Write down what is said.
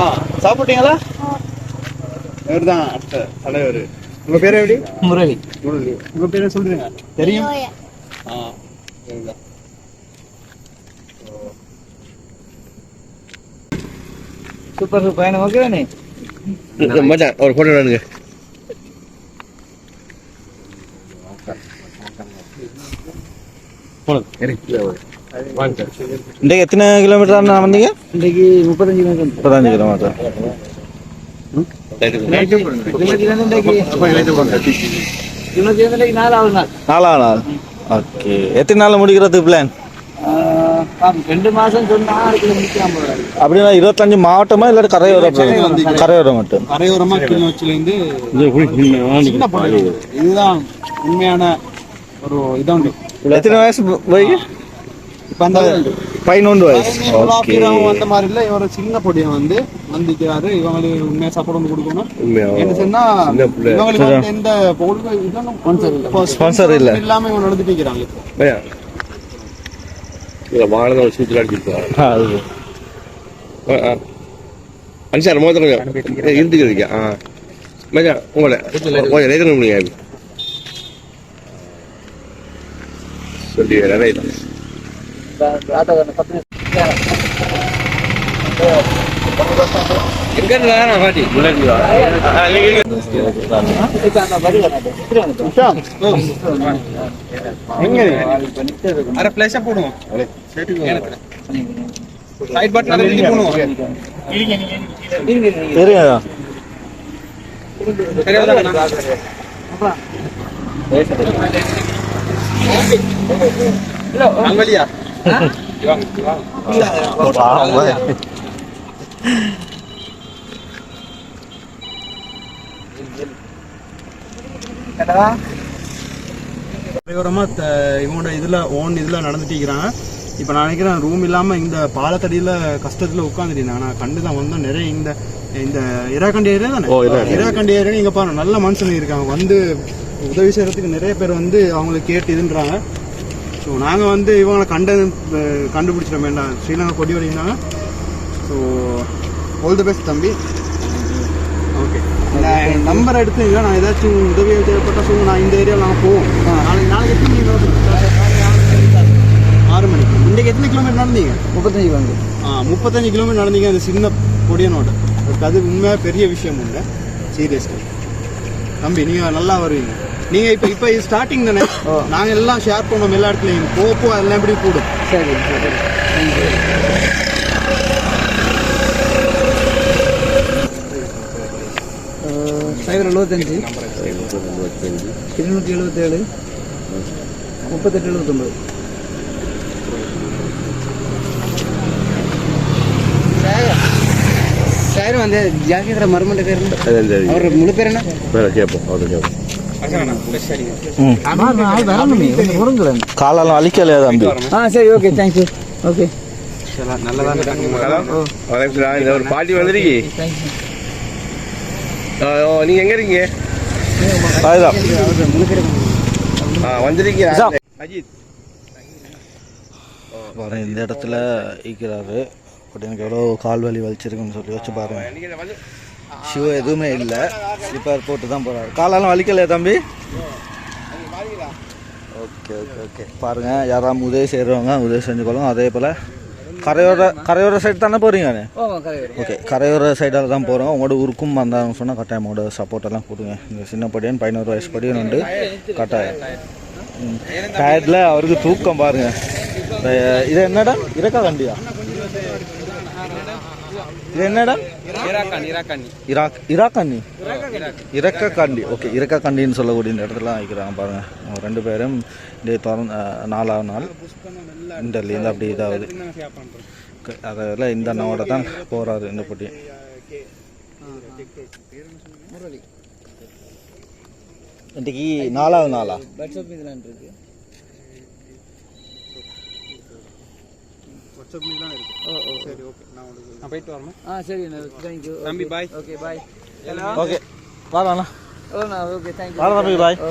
ஆ சாப்பிட்டீங்களா? இவர் தான் அடுத்த தலைவர். உங்க பேர் எப்படி? முரளி. முரளி. உங்க பேரை சொல்றீங்க. தெரியும்? ஆ சரிதான். சூப்பர் சூப்பர் எனக்கு ஓகேவானே மச்சான் ஒரு ஃபோட்டோ எடுங்க. இன்றைக்கு எத்தனை கிலோமீட்டர் நான் வந்தீங்க? இன்றைக்கு முப்பத்தஞ்சு கிலோமீட்டர் முப்பத்தஞ்சு கிலோமீட்டர் நாலாவது நாள். ஓகே. எத்தனை நாள் முடிக்கிறது பிளான் ரெண்டு மாசம் சொன்னா. அப்படின்னா இருபத்தஞ்சு மாவட்டமா இல்லாட்டி கரையோரம்? கரையோரம் மட்டும். கரையோரமா கிளிநொச்சிலேருந்து இதுதான் உண்மையான ஒரு இதான் எத்தனை வயசு போய்? பதினொன்று. வயசு. ஓகே அந்த மாதிரி இல்ல இவர சின்ன பொடியன் வந்து வந்திக்கிறாரு. இவங்களுக்கு உண்மையா சப்போர்ட் வந்து கொடுக்கணும். என்ன சொன்னா. இவங்களுக்கு வந்து எந்த பொருள் இதெல்லாம் Sponsor இல்ல. இல்லாம இவங்க நடந்துட்டு இருக்கிறாங்க இதில் வாழை ஒரு சூத்தில் அடிச்சிருக்கோம் அது அன்சார் மோதிரம் இருந்துக்கிறீங்க ஆ. மச்சான் உங்களை கொஞ்சம் ரைத்தன முடியுங்க சொல்லி ரைட் அரை பிளேஸா போடுவோம் சைட் பட்டன் எழுதி போடுவோம் இருங்க, இருங்க. சரிங்க அங்கலியா கேட்டதா? கரையோரமா இவனோட இதுல ஓன் இதுல நடந்துட்டிருக்கிறான் இப்போ இப்ப நான் நினைக்கிறேன் ரூம் இல்லாம இந்த பாலத்தடியில கஷ்டத்துல உட்காந்துட்டு நான் கண்டு தான் வந்தோம் நிறைய இந்த இந்த இராக்கண்டி ஏரியா தானே இராக்கண்டி. ஏரியா இங்க பாருங்க நல்ல மனுஷனுங்க இருக்காங்க வந்து உதவி செய்யறதுக்கு நிறைய பேர் வந்து அவங்களுக்கு கேட்டு இதுன்றாங்க ஸோ நாங்கள் வந்து இவங்களை கண்ட கண்டுபிடிச்சிட வேண்டாம். ஸ்ரீலங்கா கொடி வரைந்தாங்க ஸோ ஆல் தி பெஸ்ட் தம்பி. ஓகே நான் நம்பர் எடுத்துங்க நான் ஏதாச்சும் உதவி தேவைப்பட்ட சொல்லுங்க. நான் இந்த ஏரியாவில் நாங்கள் போவோம். நாளைக்கு நாளைக்கு எத்தனை மணிக்கு வரணும்? ஆறு மணிக்கு. இன்றைக்கு எத்தனை கிலோமீட்டர் நடந்தீங்க? முப்பத்தஞ்சு வந்து. ஆ முப்பத்தஞ்சு கிலோமீட்டர் நடந்தீங்க. அந்த சின்ன பொடியனோட அது உண்மையாக பெரிய விஷயம் உண்டு சீரியஸ்லி தம்பி நீங்கள் நல்லா வருவீங்க. நீங்கள் இப்போ இப்போ ஸ்டார்டிங் தானே? நாங்கள் எல்லாம் ஷேர் பண்ணோம் எல்லா இடத்துலையும். போக போக அதெல்லாம் எப்படி கூடும்? சரி சரி. சைபர் எழுபத்தஞ்சு இருநூற்றி எழுபத்தேழு முப்பத்தெட்டு எழுபத்தொம்பது சார் வந்து ஜாகிரத மருமண்ட பேர்? அவர் முழு பேர் என்ன? கேட்போம் அவரு கேட்போம் காலெல்லாம் வலிக்கலையா தம்பி? ஆ சரி ஓகே தேங்க்யூ ஓகே ஒரு பாட்டி வந்துருக்கி நீங்க எங்க இருக்கீங்க வந்திருக்கீங்க அஜித் பாருங்க இந்த இடத்துல ஈக்கிறாரு பட் எனக்கு எவ்வளோ கால் வலி வலிச்சிருக்குன்னு சொல்லி வச்சு பாருங்க. நீங்க வந்து ஷூ எதுவுமே இல்லை. ஸ்லிப்பர் போட்டு தான் போகிறாரு காலெல்லாம் வலிக்கலையா தம்பி? ஓகே ஓகே ஓகே பாருங்க யாராவது உதவி செய்கிறவங்க உதவி செஞ்சுக்கொள்ளும் அதே போல் கரையோர கரையோர சைடு தானே போகிறீங்க ஓகே கரையோர. சைடால் தான் போகிறோம் உங்களோட ஊருக்கும் வந்தாங்க சொன்னால் கட்டாயம் உங்களோட சப்போர்ட் எல்லாம் கொடுங்க. இந்த சின்ன படியன் பதினோரு வயசு படியன் உண்டு. கட்டாயம். டயர்டில் அவருக்கு தூக்கம் பாருங்க. அஹ் இது என்னடா? இறக்கா கண்டியா இது என்னடா? இராக் இராக்கண்ணி இறக்க கண்டி ஓகே இறக்க கண்டின்னு சொல்லக்கூடிய இந்த இடத்துல வைக்கிறாங்க பாருங்க. அவங்க ரெண்டு பேரும் இதே திறந்து நாலாவது நாள் இன்டர்லேருந்து அப்படி இதாகுது. அதில் இந்த அண்ணாவோட தான் போகிறாரு இந்த போட்டி. இன்றைக்கி நாலாவது நாளா? வாட்ஸ்அப் இதில் இருக்கு ஓ ஓ சரி ஓகே நான் உங்களுக்கு நான் போயிட்டு வரணும். ஆ சரி தேங்க்யூ தம்பி பாய் ஓகே பாய் ஓகே வாடா நான் ஓகே தேங்க்யூ வாடா தம்பி பாய் ஓ